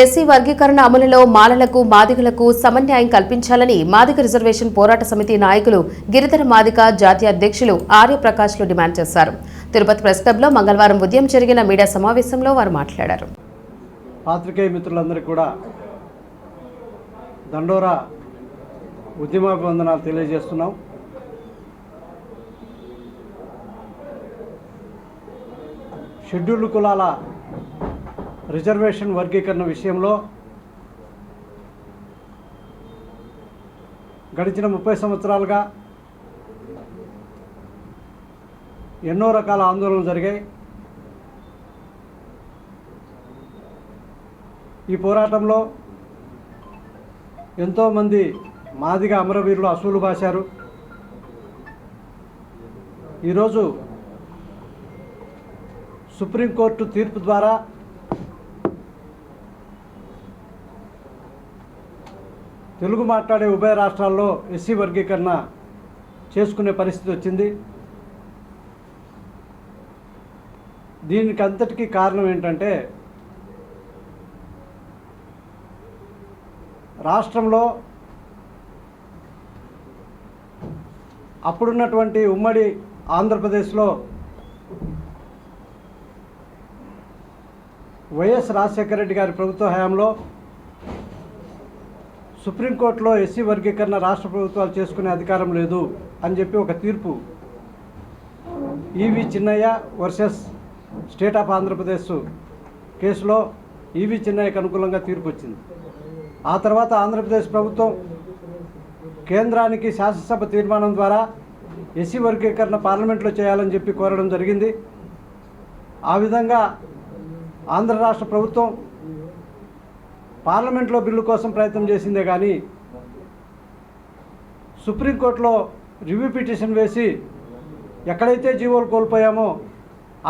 SC వర్గీకరణ అమలులో మాలలకు మాదిగలకు సమన్యాయం కల్పించాలని మాదిగ రిజర్వేషన్ పోరాట సమితి నాయకులు గిరిధర మాదిక జాతీయ అధ్యక్షులు ఆర్యప్రకాష్లు డిమాండ్ చేశారు. తిరుపతి ప్రెస్ క్లబ్లో మంగళవారం ఉదయం జరిగిన మీడియా సమావేశంలో వారు మాట్లాడారు. పాత్రికేయ మిత్రులందరికీ కూడా దండోరా ఉద్యమాభివందనాలు తెలియజేస్తున్నాం. షెడ్యూల్డ్ కులాల రిజర్వేషన్ వర్గీకరణ విషయంలో గడిచిన ముప్పై సంవత్సరాలుగా ఎన్నో రకాల ఆందోళనలు జరిగాయి. ఈ పోరాటంలో ఎంతోమంది మాదిగా అమరవీరులు అసూలు బాశారు. ఈరోజు సుప్రీంకోర్టు తీర్పు ద్వారా తెలుగు మాట్లాడే ఉభయ రాష్ట్రాల్లో ఎస్సీ వర్గీకరణ చేసుకునే పరిస్థితి వచ్చింది. దీనికి అంతటికీ కారణం ఏంటంటే రాష్ట్రంలో అప్పుడున్నటువంటి ఉమ్మడి ఆంధ్రప్రదేశ్లో వైఎస్ రాజశేఖర రెడ్డి గారి ప్రభుత్వ హయాంలో సుప్రీంకోర్టులో ఎస్సీ వర్గీకరణ రాష్ట్ర ప్రభుత్వాలు చేసుకునే అధికారం లేదు అని చెప్పి ఒక తీర్పు. E V Chinnaiah versus state of Andhra Pradesh కేసులో ఈవి చిన్నయ్యకు అనుకూలంగా తీర్పు వచ్చింది. ఆ తర్వాత ఆంధ్రప్రదేశ్ ప్రభుత్వం కేంద్రానికి శాసనసభ తీర్మానం ద్వారా ఎస్సీ వర్గీకరణ పార్లమెంట్లో చేయాలని చెప్పి కోరడం జరిగింది. ఆ విధంగా ఆంధ్ర రాష్ట్ర ప్రభుత్వం పార్లమెంట్లో బిల్లు కోసం ప్రయత్నం చేసిందే కానీ సుప్రీంకోర్టులో రివ్యూ పిటిషన్ వేసి ఎక్కడైతే జీవోలు కోల్పోయామో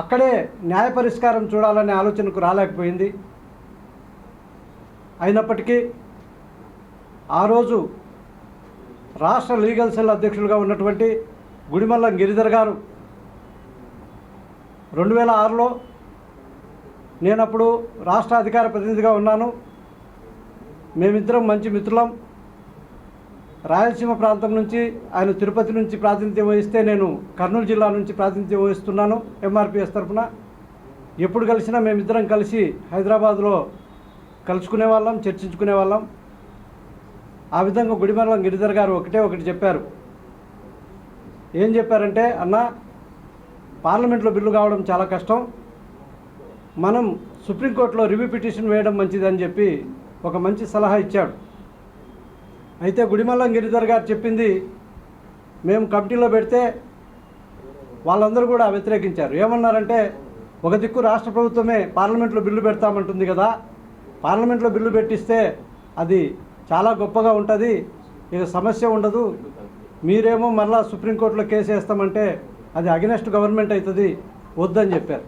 అక్కడే న్యాయ పరిష్కారం చూడాలనే ఆలోచనకు రాలేకపోయింది. అయినప్పటికీ ఆ రోజు రాష్ట్ర లీగల్ సెల్ అధ్యక్షులుగా ఉన్నటువంటి గుడిమల్లం గిరిధర్ గారు రెండు వేల ఆరులో నేనప్పుడు రాష్ట్ర అధికార ప్రతినిధిగా ఉన్నాను. మేమిద్దరం మంచి మిత్రులం. రాయలసీమ ప్రాంతం నుంచి ఆయన తిరుపతి నుంచి ప్రాతినిధ్యం వహిస్తే నేను కర్నూలు జిల్లా నుంచి ప్రాతినిధ్యం వహిస్తున్నాను ఎంఆర్పిఎస్ తరఫున. ఎప్పుడు కలిసినా మేమిద్దరం కలిసి హైదరాబాద్లో కలుసుకునే వాళ్ళం చర్చించుకునే వాళ్ళం. ఆ విధంగా గుడిమల్ల గిరిధర్ గారు ఒకటే ఒకటి చెప్పారు. ఏం చెప్పారంటే అన్న పార్లమెంట్లో బిల్లు కావడం చాలా కష్టం. మనం సుప్రీంకోర్టులో రివ్యూ పిటిషన్ వేయడం మంచిదని చెప్పి ఒక మంచి సలహా ఇచ్చాడు. అయితే గుడిమల్లం గిరిధర్ గారు చెప్పింది మేము కమిటీలో పెడితే వాళ్ళందరూ కూడా వ్యతిరేకించారు. ఏమన్నారంటే ఒక దిక్కు రాష్ట్ర ప్రభుత్వమే పార్లమెంట్లో బిల్లు పెడతామంటుంది కదా పార్లమెంట్లో బిల్లు పెట్టిస్తే అది చాలా గొప్పగా ఉంటుంది ఇక సమస్య ఉండదు. మీరేమో మరలా సుప్రీంకోర్టులో కేసు వేస్తామంటే అది అగెనెస్ట్ గవర్నమెంట్ అవుతుంది వద్దని చెప్పారు.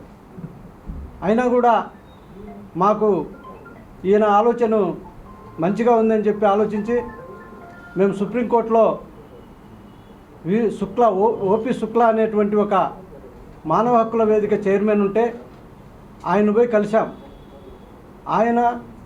అయినా కూడా మాకు ఈయన ఆలోచన మంచిగా ఉందని చెప్పి ఆలోచించి మేము సుప్రీంకోర్టులో వి శుక్ల ఓ ఓపి శుక్ల అనేటువంటి ఒక మానవ హక్కుల వేదిక చైర్మన్ ఉంటే ఆయన పోయి కలిశాం. ఆయన